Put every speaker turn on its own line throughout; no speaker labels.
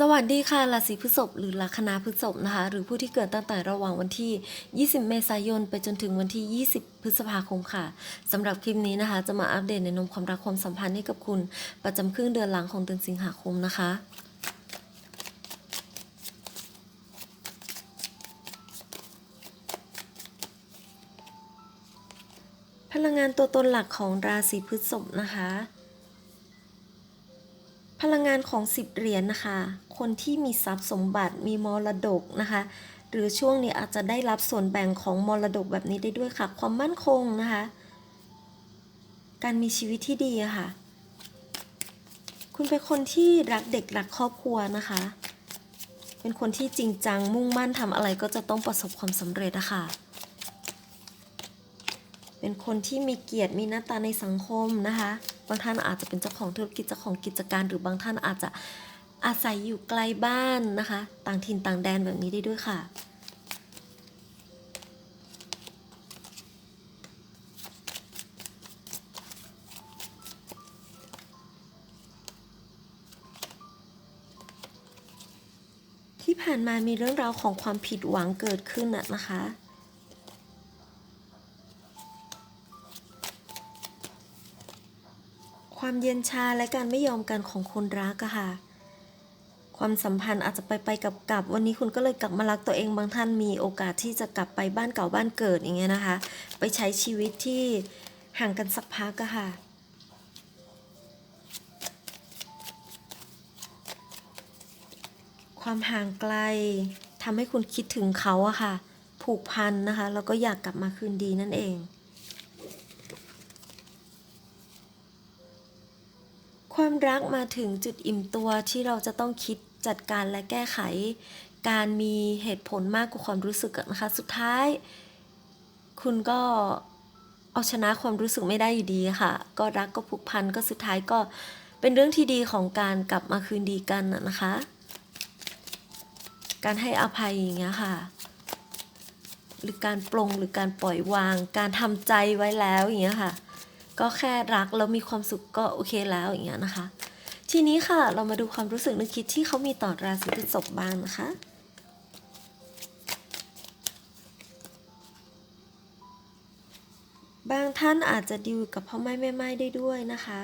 สวัสดีค่ะราศีพฤษภหรือลัคนาพฤษภนะคะ หรือผู้ที่เกิดตั้งแต่ระหว่างวันที่ 20 เมษายน ไปจนถึงวันที่ 20 พฤษภาคมค่ะสำหรับคลิปนี้นะคะ จะมาอัปเดตในนมความรักความสัมพันธ์ให้กับคุณ ประจำครึ่งเดือนหลังของเดือนสิงหาคมนะคะพลังงานตัวตนหลักของราศีพฤษภนะคะ พลังงานของสิบเหรียญนะคะ คนที่มีทรัพย์สมบัติมีมรดกนะคะ หรือช่วงนี้อาจจะได้รับส่วนแบ่งของมรดกแบบนี้ได้ด้วยค่ะ ความมั่นคงนะคะ การมีชีวิตที่ดีค่ะ คุณเป็นคนที่รักเด็กรักครอบครัวนะคะ เป็นคนที่จริงจังมุ่งมั่นทำอะไรก็จะต้องประสบความสำเร็จอะค่ะ เป็นคนที่มีเกียรติมีหน้าตาในสังคมนะคะ บางท่านอาจจะเป็นเจ้าของธุรกิจเจ้าของกิจการ หรือบางท่านอาจจะอาศัยอยู่ไกลบ้านนะคะ ต่างถิ่นต่างแดนแบบนี้ได้ด้วยค่ะ ที่ผ่านมามีเรื่องราวของความผิดหวังเกิดขึ้นน่ะนะคะ ความเย็นชาและการไม่ยอมกันของคนรักอะค่ะ ความสัมพันธ์อาจจะไปไปกับกลับวันนี้คุณก็เลยกลับมารักตัวเองบางท่านมีโอกาสที่จะกลับไปบ้านเก่าบ้านเกิดอย่างเงี้ยนะคะ ไปใช้ชีวิตที่ห่างกันสักพักอะค่ะความห่างไกลทำให้คุณคิดถึงเขาอะค่ะ ผูกพันนะคะ แล้วก็อยากกลับมาคืนดีนั่นเอง ความรักมาถึงจุดอิ่มตัวที่เราจะต้องคิดจัดการและแก้ไข การมีเหตุผลมากกว่าความรู้สึกนะคะ สุดท้าย คุณก็เอาชนะความรู้สึกไม่ได้อยู่ดีค่ะ ก็รักก็ผูกพันก็สุดท้ายก็เป็นเรื่องที่ดีของการกลับมาคืนดีกันนะนะคะ การให้อภัยอย่างเงี้ยค่ะ หรือการปลงหรือการปล่อยวาง การทำใจไว้แล้วอย่างเงี้ยค่ะ ก็แค่รักแล้วมีความสุขก็โอเคแล้วอย่างเงี้ยนะคะ ทีนี้ค่ะเรามาดูความรู้สึกนึกคิดที่เขามีต่อราศีพฤษภบ้างนะคะบางท่านอาจจะดิวกับพ่อไม้แม่ไม้ได้ด้วยนะคะ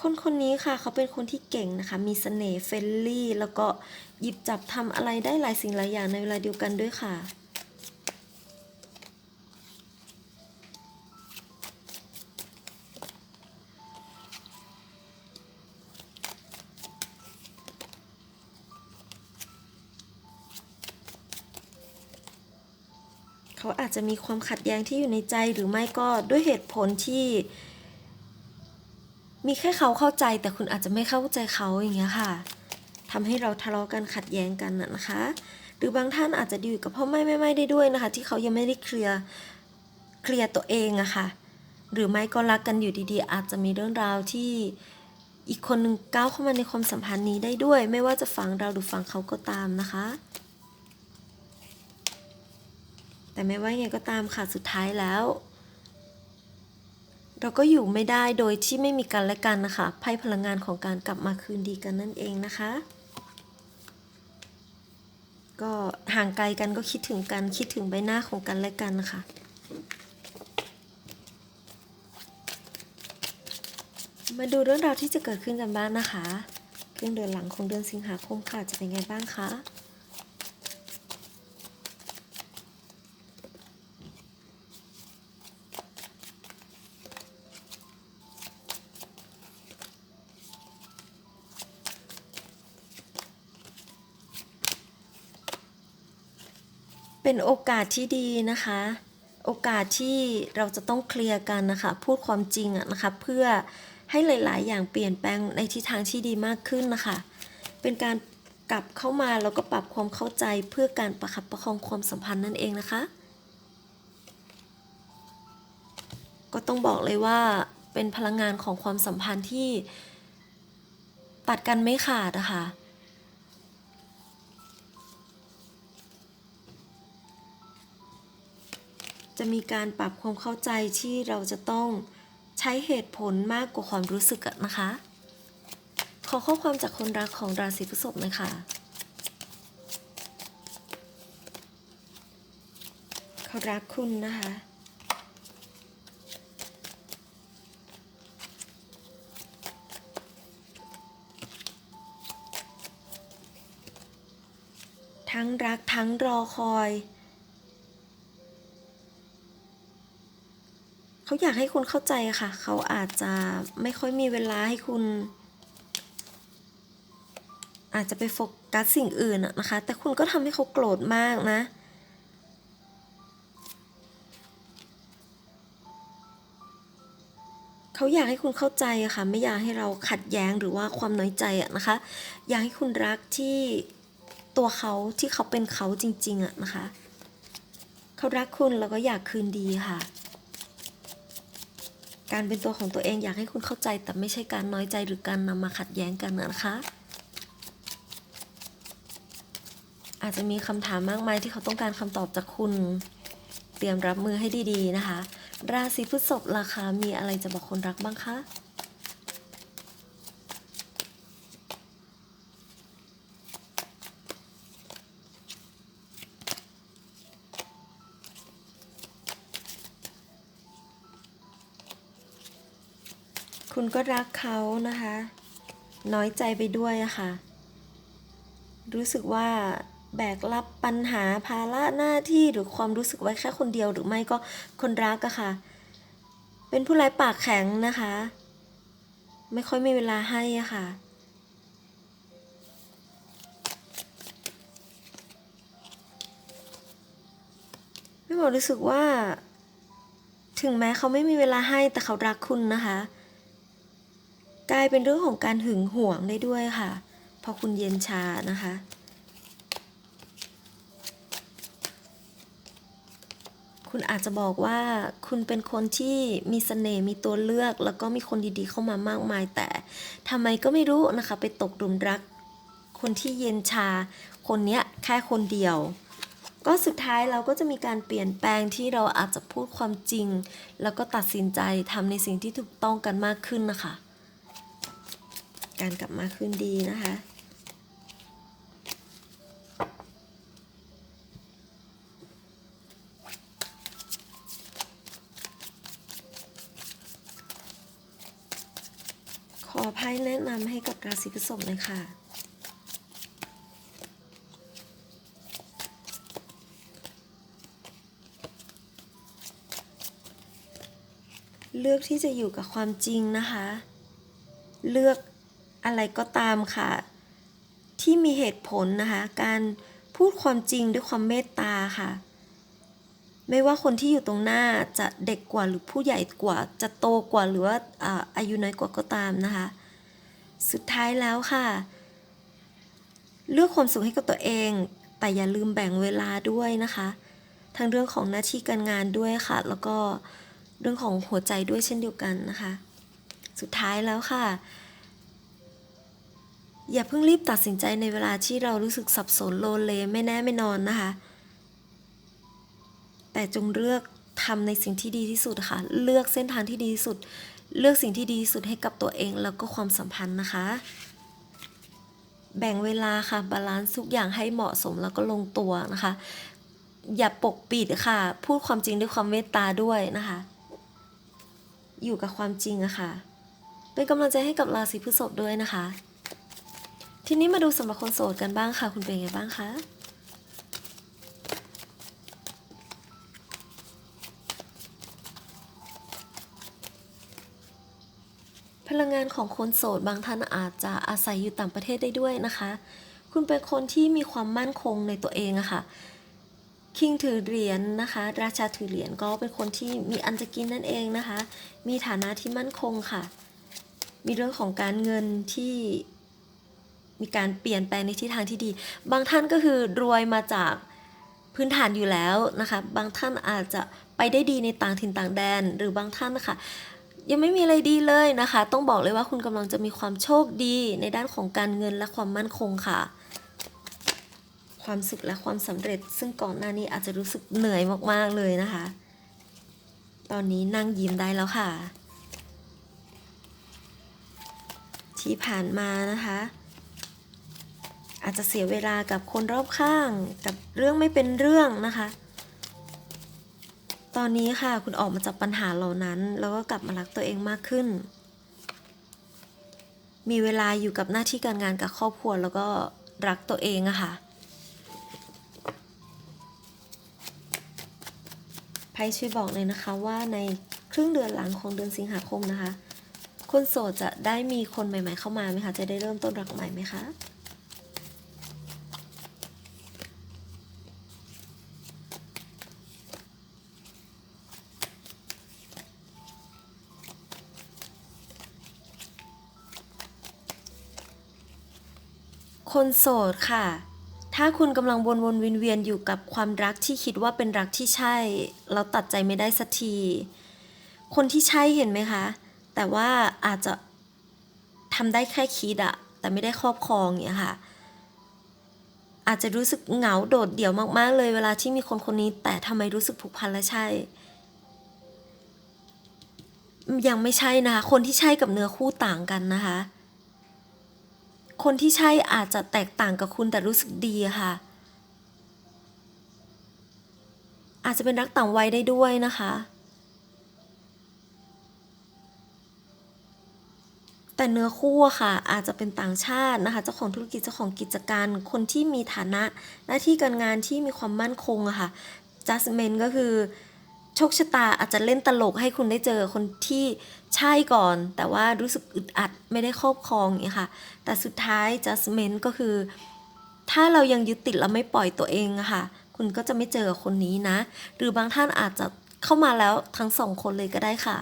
คนคนนี้ค่ะเขาเป็นคนที่เก่งนะคะ มีเสน่ห์เฟรนลี่ แล้วก็หยิบจับทำอะไรได้หลายสิ่งหลายอย่างในเวลาเดียวกันด้วยค่ะ เขาอาจจะมีความขัดแย้งที่อยู่ในใจหรือไม่ก็ด้วยเหตุผลที่ มีแค่เขาเข้าใจแต่คุณอาจจะไม่เข้าใจเขาอย่างเงี้ยค่ะทำให้เราทะเลาะกันขัดแย้งกันนะคะ หรือบางท่านอาจจะดีอยู่กับพ่อไม่ไม่ไม่ได้ด้วยนะคะ ที่เขายังไม่ได้เคลียร์เคลียร์ตัวเองอะค่ะ หรือไม่ก็รักกันอยู่ดีๆ อาจจะมีเรื่องราวที่อีกคนหนึ่งก้าวเข้ามาในความสัมพันธ์นี้ได้ด้วย ไม่ว่าจะฟังเราหรือฟังเขาก็ตามนะคะ แต่ไม่ว่าไงก็ตามค่ะสุดท้ายแล้ว เราก็อยู่ไม่ได้โดยที่ไม่มีกันและกันนะคะไพ่พลังงานของการกลับมาคืนดีกันนั่นเองนะคะ ก็ห่างไกลกันก็คิดถึงกันคิดถึงใบหน้าของกันและกันนะคะมาดูเรื่องราวที่จะเกิดขึ้นกันบ้างนะคะครึ่งเดือนหลังของเดือนสิงหาคมค่ะจะเป็นไงบ้างคะ เป็นโอกาสที่ดีนะคะ โอกาสที่เราจะต้องเคลียร์กันนะคะ พูดความจริงอะนะคะ เพื่อให้หลาย ๆ อย่างเปลี่ยนแปลงในทิศทางที่ดีมากขึ้นนะคะ เป็นการกลับเข้ามาแล้วก็ปรับความเข้าใจเพื่อการประคับประคองความสัมพันธ์นั่นเองนะคะ ก็ต้องบอกเลยว่าเป็นพลังงานของความสัมพันธ์ที่ตัดกันไม่ขาดอะคะ จะมีการปรับความเข้าใจที่เราจะต้องใช้เหตุผลมากกว่าความรู้สึกนะคะ ขอข้อความจากคนรักของราศีพฤษภน่อยค่ะเขารักคุณนะคะทั้งรักทั้งรอคอย เขาอยากให้คุณเข้าใจค่ะ เขาอาจจะไม่ค่อยมีเวลาให้คุณ อาจจะไปโฟกัสสิ่งอื่นนะคะ แต่คุณก็ทำให้เขาโกรธมากนะเขาอยากให้คุณเข้าใจอะค่ะไม่อยากให้เราขัดแย้งหรือว่าความน้อยใจอะนะคะ อยากให้คุณรักที่ตัวเขาที่เขาเป็นเขาจริงๆอะนะคะ เขารักคุณแล้วก็อยากคืนดีค่ะ การเป็นตัวของตัวเองอยากให้คุณเข้าใจ แต่ไม่ใช่การน้อยใจหรือการนำมาขัดแย้งกันนะคะ อาจจะมีคำถามมากมายที่เขาต้องการคำตอบจากคุณ เตรียมรับมือให้ดีๆนะคะ ราศีพฤษภราคามีอะไรจะบอกคนรักบ้างคะ คุณก็รักเขานะคะ น้อยใจไปด้วยอะค่ะ รู้สึกว่าแบกรับปัญหาภาระหน้าที่หรือความรู้สึกไว้แค่คนเดียวหรือไม่ก็คนรักอะค่ะ เป็นผู้ร้ายปากแข็งนะคะ ไม่ค่อยมีเวลาให้อะค่ะไม่บอกรู้สึกว่า ถึงแม้เขาไม่มีเวลาให้แต่เขารักคุณนะคะายเป็นเรื่องของการหึงหวงได้ด้วยค่ะ พอคุณเย็นชานะคะ คุณอาจจะบอกว่าคุณเป็นคนที่มีเสน่ห์มีตัวเลือก แล้วก็มีคนดีๆเข้ามามากมาย แต่ทำไมก็ไม่รู้นะคะ ไปตกหลุมรัก คนที่เย็นชา คนเนี้ยแค่คนเดียวก็สุดท้ายเราก็จะมีการเปลี่ยนแปลงที่เราอาจจะพูดความจริง แล้วก็ตัดสินใจทำในสิ่งที่ถูกต้องกันมากขึ้นนะคะ การกลับมาคืนดีนะคะ ขอไพ่แนะนำให้กับราศีพฤษภเลยค่ะเลือกที่จะอยู่กับความจริงนะคะ เลือก อะไรก็ตามค่ะ ที่มีเหตุผลนะคะ การพูดความจริงด้วยความเมตตาค่ะ ไม่ว่าคนที่อยู่ตรงหน้าจะเด็กกว่าหรือผู้ใหญ่กว่า จะโตกว่าหรือว่าอายุน้อยกว่าก็ตามนะคะ สุดท้ายแล้วค่ะ เลือกความสุขให้กับตัวเอง แต่อย่าลืมแบ่งเวลาด้วยนะคะ ทั้งเรื่องของหน้าที่การงานด้วยค่ะ แล้วก็เรื่องของหัวใจด้วยเช่นเดียวกันนะคะ สุดท้ายแล้วค่ะ อย่าเพิ่งรีบตัดสินใจในเวลาที่เรารู้สึกสับสนโลเลไม่แน่ไม่นอนนะคะ แต่จงเลือกทำในสิ่งที่ดีที่สุดค่ะ เลือกเส้นทางที่ดีที่สุด เลือกสิ่งที่ดีที่สุดให้กับตัวเองแล้วก็ความสัมพันธ์นะคะ แบ่งเวลาค่ะ บาลานซ์ทุกอย่างให้เหมาะสมแล้วก็ลงตัวนะคะ อย่าปกปิดค่ะ พูดความจริงด้วยความเมตตาด้วยนะคะ อยู่กับความจริงอะค่ะ เป็นกำลังใจให้กับราศีพฤษภด้วยนะคะ ทีนี้มาดูสำหรับคนโสดกันบ้างค่ะ คุณเป็นไงบ้างคะพลังงานของคนโสดบางท่านอาจจะอาศัยอยู่ต่างประเทศได้ด้วยนะคะ คุณเป็นคนที่มีความมั่นคงในตัวเองอะค่ะคิงถือเหรียญนะคะ ราชาถือเหรียญก็เป็นคนที่มีอันจะกินนั่นเองนะคะ มีฐานะที่มั่นคงค่ะ มีเรื่องของการเงินที่ มีการเปลี่ยนแปลงในทิศทางที่ดี บางท่านก็คือรวยมาจากพื้นฐานอยู่แล้วนะคะ บางท่านอาจจะไปได้ดีในต่างถิ่นต่างแดน หรือบางท่านนะคะยังไม่มีอะไรดีเลยนะคะ ต้องบอกเลยว่าคุณกำลังจะมีความโชคดีในด้านของการเงินและความมั่นคงค่ะ ความสุขและความสำเร็จ ซึ่งก่อนหน้านี้อาจจะรู้สึกเหนื่อยมากๆเลยนะคะ ตอนนี้นั่งยิ้มได้แล้วค่ะทที่ผ่านมานะคะ อาจจะเสียเวลากับคนรอบข้าง กับเรื่องไม่เป็นเรื่องนะคะ ตอนนี้ค่ะคุณออกมาจากปัญหาเหล่านั้น แล้วก็กลับมารักตัวเองมากขึ้น มีเวลาอยู่กับหน้าที่การงานกับครอบครัวแล้วก็รักตัวเองอะค่ะไพ่ช่วยบอกเลยนะคะว่าในครึ่งเดือนหลังของเดือนสิงหาคมนะคะคนโสดจะได้มีคนใหม่ ๆ เข้ามาไหมคะ จะได้เริ่มต้นรักใหม่ไหมคะ คนโสดค่ะ ถ้าคุณกำลังวนวนเวียนเวียนๆอยู่กับความรักที่คิดว่าเป็นรักที่ใช่ แล้วตัดใจไม่ได้สักที คนที่ใช่เห็นไหมคะ แต่ว่าอาจจะทำได้แค่คิดอะแต่ไม่ได้ครอบครองอย่างเงี้ยค่ะ อาจจะรู้สึกเหงาโดดเดี่ยวมากๆเลยเวลาที่มีคนคนนี้ แต่ทำไมรู้สึกผูกพันและใช่ ยังไม่ใช่นะคะคนที่ใช่กับเนื้อคู่ต่างกันนะคะ คนที่ใช่อาจจะแตกต่างกับคุณแต่รู้สึกดีค่ะ อาจจะเป็นรักต่างวัยได้ด้วยนะคะ แต่เนื้อคู่ค่ะ อาจจะเป็นต่างชาตินะคะ เจ้าของธุรกิจเจ้าของกิจการ คนที่มีฐานะ หน้าที่การงานที่มีความมั่นคงอะค่ะ judgment ก็คือ โชคชะตาอาจจะเล่นตลกให้คุณได้เจอคนที่ใช่ก่อน แต่ว่ารู้สึกอึดอัดไม่ได้ครอบครองอย่างเงี้ค่ะ แต่สุดท้าย judgment ก็คือ ถ้าเรายังยึดติดแล้วไม่ปล่อยตัวเองอะค่ะ คุณก็จะไม่เจอคนนี้นะ หรือบางท่านอาจจะเข้ามาแล้วทั้งสองคนเลยก็ได้ค่ะ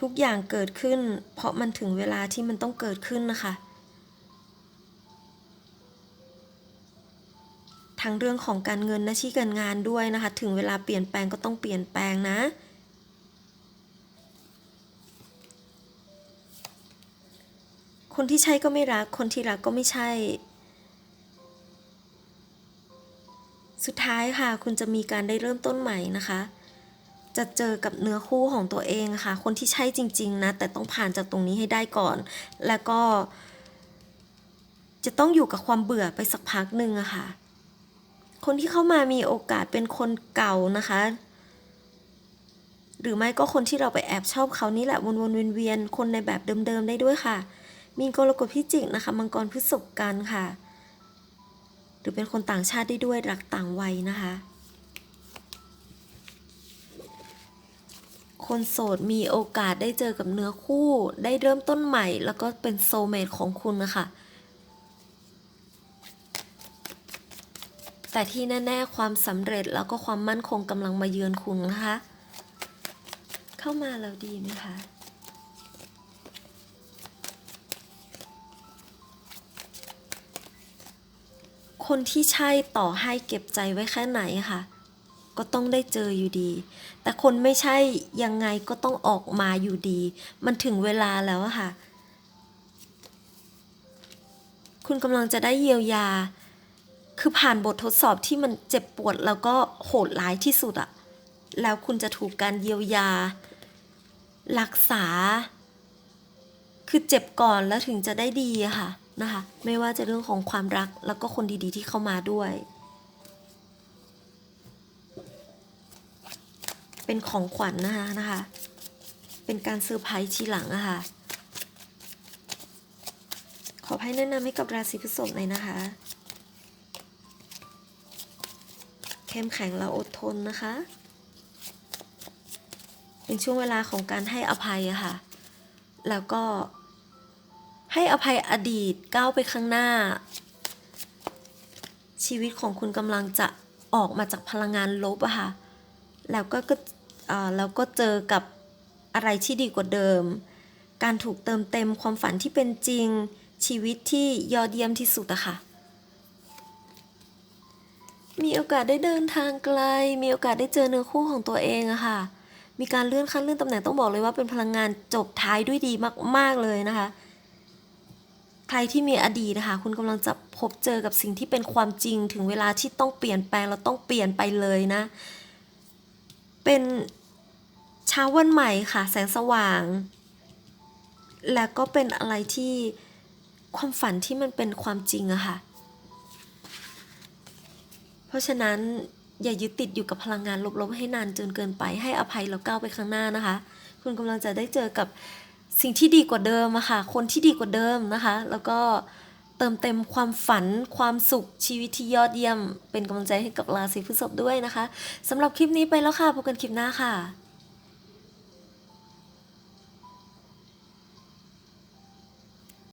ทุกอย่างเกิดขึ้น เพราะมันถึงเวลาที่มันต้องเกิดขึ้นนะคะ ทั้งเรื่องของการเงินหน้าที่การงานด้วยนะคะ ถึงเวลาเปลี่ยนแปลงก็ต้องเปลี่ยนแปลงนะ คนที่ใช่ก็ไม่รัก คนที่รักก็ไม่ใช่ สุดท้ายค่ะ คุณจะมีการได้เริ่มต้นใหม่นะคะ จะเจอกับเนื้อคู่ของตัวเองค่ะ คนที่ใช่จริง ๆ นะ แต่ต้องผ่านจากตรงนี้ให้ได้ก่อน แล้วก็จะต้องอยู่กับความเบื่อไปสักพักหนึ่งอะค่ะ คนที่เข้ามามีโอกาสเป็นคนเก่านะคะ หรือไม่ก็คนที่เราไปแอบชอบเขานี่แหละวนๆเวียนๆคนในแบบเดิมๆได้ด้วยค่ะ มีนกรกฎพิจิกนะคะมังกรพฤษภกันค่ะ หรือเป็นคนต่างชาติได้ด้วยรักต่างวัยนะคะ คนโสดมีโอกาสได้เจอกับเนื้อคู่ ได้เริ่มต้นใหม่ แล้วก็เป็นโซเมตของคุณนะคะ แต่ที่แน่ๆความสำเร็จแล้วก็ความมั่นคงกำลังมาเยือนคุณนะคะ เข้ามาแล้วดีไหมคะคนที่ใช่ต่อให้เก็บใจไว้แค่ไหนค่ะ ก็ต้องได้เจออยู่ดี แต่คนไม่ใช่ยังไงก็ต้องออกมาอยู่ดี มันถึงเวลาแล้วค่ะ คุณกำลังจะได้เยียวยา คือผ่านบททดสอบที่มันเจ็บปวดแล้วก็โหดร้ายที่สุดอะแล้วคุณจะถูกการเยียวยา รักษา คือเจ็บก่อนแล้วถึงจะได้ดีอะค่ะนะคะ ไม่ว่าจะเรื่องของความรักแล้วก็คนดีๆที่เข้ามาด้วย เป็นของขวัญนะคะนะคะ เป็นการเซอร์ไพรส์ทีหลังอะค่ะ ขอให้แนะนำให้กับราศีพฤษภหน่อยนะคะ เข้มแข็งและอดทนนะคะ เป็นช่วงเวลาของการให้อภัยอะค่ะ แล้วก็ให้อภัยอดีตก้าวไปข้างหน้า ชีวิตของคุณกำลังจะออกมาจากพลังงานลบอะค่ะ แล้วก็ก็เอ่อแล้วก็เจอกับอะไรที่ดีกว่าเดิม การถูกเติมเต็มความฝันที่เป็นจริงชีวิตที่ยอดเยี่ยมที่สุดอะค่ะ มีโอกาสได้เดินทางไกล มีโอกาสได้เจอเนื้อคู่ของตัวเองอะค่ะ มีการเลื่อนขั้นเลื่อนตำแหน่งต้องบอกเลยว่าเป็นพลังงานจบท้ายด้วยดีมาก ๆ เลยนะคะ ใครที่มีอดีตนะคะ คุณกำลังจะพบเจอกับสิ่งที่เป็นความจริงถึงเวลาที่ต้องเปลี่ยนแปลงเราต้องเปลี่ยนไปเลยนะ เป็นเช้าวันใหม่ค่ะ แสงสว่าง และก็เป็นอะไรที่ความฝันที่มันเป็นความจริงอะค่ะ เพราะฉะนั้นอย่ายึดติดอยู่กับพลังงานลบๆให้นานจนเกินไปให้อภัยแล้วก้าวไปข้างหน้านะคะ คุณกำลังจะได้เจอกับสิ่งที่ดีกว่าเดิมอะค่ะ คนที่ดีกว่าเดิมนะคะ แล้วก็เติมเต็มความฝัน ความสุขชีวิตที่ยอดเยี่ยม เป็นกำลังใจให้กับราศีพฤษภด้วยนะคะสำหรับคลิปนี้ไปแล้วค่ะพบกันคลิปหน้าค่ะ